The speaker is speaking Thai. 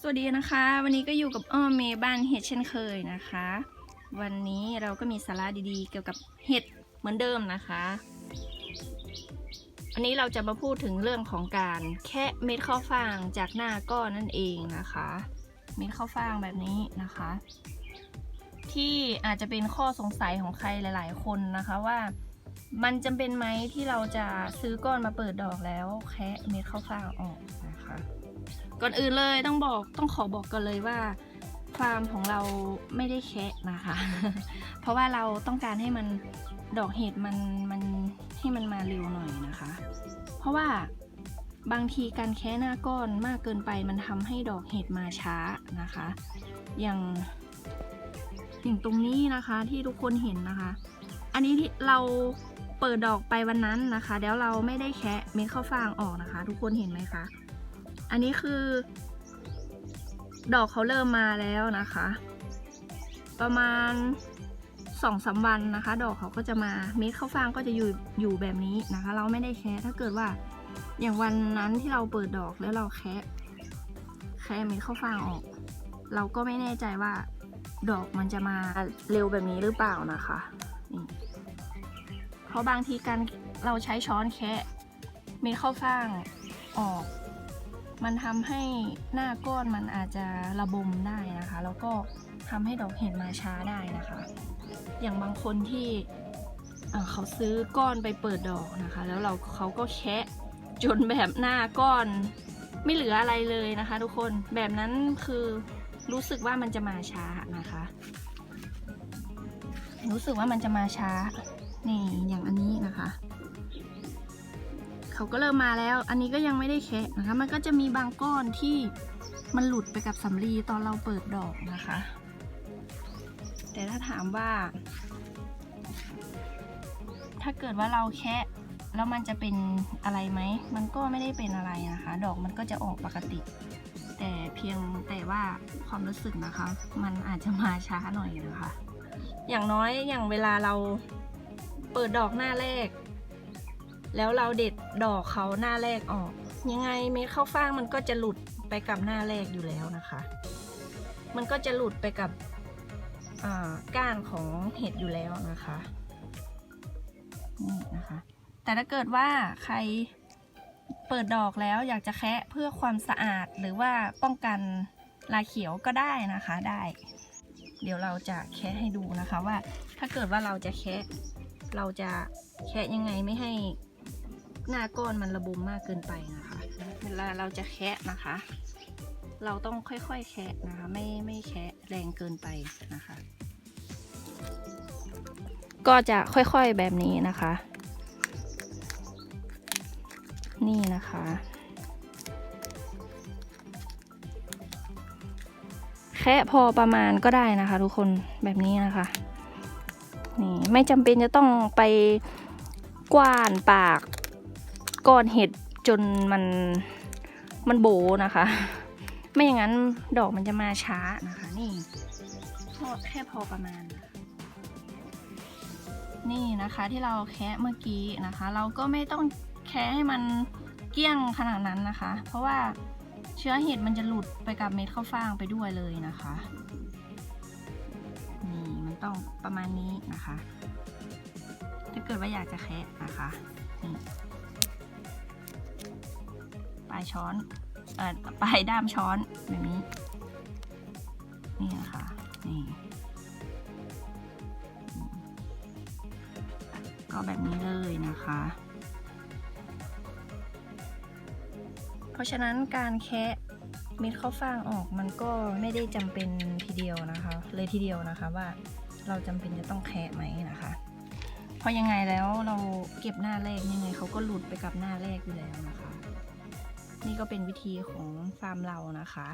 สวัสดีนะคะ วันนี้ก็อยู่กับอ้อมเมย์บ้านเห็ดเช่นเคยนะคะ วันนี้เราก็มีสาระดีๆ เกี่ยวกับเห็ดเหมือนเดิมนะคะอันนี้เราจะมาพูดถึงเรื่องของการแคะเม็ดข้าวฟ่างจากหน้าก้อนนั่นเองนะคะ เม็ดข้าวฟ่างแบบนี้นะคะ ที่อาจจะเป็นข้อสงสัยของใครหลาย ๆ คนนะคะว่ามันจำเป็นไหมที่เราจะซื้อก้อนมาเปิดดอกแล้วแคะเม็ดข้าวฟ่างออกนะคะ ก่อนอื่นเลยต้องบอกต้องขอบอกกันเลยว่าฟาร์มของเราไม่ได้แคะนะคะ เพราะว่าเราต้องการให้มันดอกเห็ดมันมันให้มันมาเร็วหน่อยนะคะ เพราะว่าบางทีการแคะหน้าก้อนมากเกินไปมันทำให้ดอกเห็ดมาช้านะคะ อย่างอย่างตรงนี้นะคะที่ทุกคนเห็นนะคะ อันนี้ที่เราเปิดดอกไปวันนั้นนะคะ แล้วเราไม่ได้แคะเม็ดข้าวฟ่างออกนะคะ ทุกคนเห็นไหมคะ อันนี้คือ ดอกเขาเริ่มมาแล้วนะคะ ประมาณสองสามวันนะคะ ดอกเขาก็จะมาเม็ดข้าวฟ่างก็จะอยู่อยู่แบบนี้นะคะ เราไม่ได้แคะถ้าเกิดว่าอย่างวันนั้นที่เราเปิดดอกแล้วเราแคะแคะเม็ดข้าวฟ่างออก เราก็ไม่แน่ใจว่าดอกมันจะมาเร็วแบบนี้หรือเปล่านะคะนี่เพราะบางทีการเราใช้ช้อนแคะเม็ดข้าวฟ่างออก มันทำให้หน้าก้อนมันอาจจะระบมได้นะคะ แล้วก็ทำให้ดอกเห็ดมาช้าได้นะคะ อย่างบางคนที่เขาซื้อก้อนไปเปิดดอกนะคะ แล้วเราเขาก็แคะจนแบบหน้าก้อนไม่เหลืออะไรเลยนะคะ ทุกคนแบบนั้นคือรู้สึกว่ามันจะมาช้านะคะ รู้สึกว่ามันจะมาช้านี่อย่างอันนี้นะคะ เขาก็เริ่มมาแล้ว อันนี้ก็ยังไม่ได้แคะนะคะ มันก็จะมีบางก้อนที่มันหลุดไปกับสำลีตอนเราเปิดดอกนะคะ แต่ถ้าถามว่า ถ้าเกิดว่าเราแคะแล้วมันจะเป็นอะไรไหม มันก็ไม่ได้เป็นอะไรนะคะ ดอกมันก็จะออกปกติ แต่เพียงแต่ว่าความรู้สึกนะคะ มันอาจจะมาช้าหน่อยนะคะ อย่างน้อยอย่างเวลาเราเปิดดอกหน้าแรก แล้วเราเด็ดดอกเขาหน้าแรกออก ยังไงเม็ดข้าวฟ่างมันก็จะหลุดไปกับหน้าแรกอยู่แล้วนะคะ มันก็จะหลุดไปกับก้านของเห็ดอยู่แล้วนะคะนี่นะคะ แต่ถ้าเกิดว่าใครเปิดดอกแล้วอยากจะแคะเพื่อความสะอาดหรือว่าป้องกันลายเขียวก็ได้นะคะได้ เดี๋ยวเราจะแคะให้ดูนะคะว่าถ้าเกิดว่าเราจะแคะเราจะแคะยังไงไม่ให้ หน้าก้อนมันระบมมากเกินไปนะคะ เวลาเราจะแคะนะคะ เราต้องค่อยๆแคะนะคะ ไม่ไม่แคะแรงเกินไปนะคะ ก็จะค่อยๆแบบนี้นะคะ นี่นะคะแค่พอประมาณก็ได้นะคะ ทุกคนแบบนี้นะคะนี่ไม่จำเป็นจะต้องไปกว้านปาก ก้อนเห็ดจนมันมันโบนะคะ ไม่อย่างนั้นดอกมันจะมาช้านะคะ นี่พอแค่พอประมาณ นี่นะคะที่เราแคะเมื่อกี้นะคะ เราก็ไม่ต้องแคะให้มันเกี้ยงขนาดนั้นนะคะ เพราะว่าเชื้อเห็ดมันจะหลุดไปกับเม็ดข้าวฟ่างไปด้วยเลยนะคะนี่มันต้องประมาณนี้นะคะ ถ้าเกิดว่าอยากจะแคะนะคะนี่ ลายช้อนเอ่อปลายด้ามช้อนแบบนี้ นี่นะคะนี่ก็แบบนี้เลยนะคะ เพราะฉะนั้นการแคะเม็ดข้าวฟ่างออกมันก็ไม่ได้จำเป็นทีเดียวนะคะ เลยทีเดียวนะคะว่าเราจำเป็นจะต้องแคะไหมนะคะ เพราะยังไงแล้วเราเก็บหน้าแรกยังไงเขาก็หลุดไปกับหน้าแรกอยู่แล้วนะคะ นี่ก็เป็นวิธีของฟาร์มเรานะคะ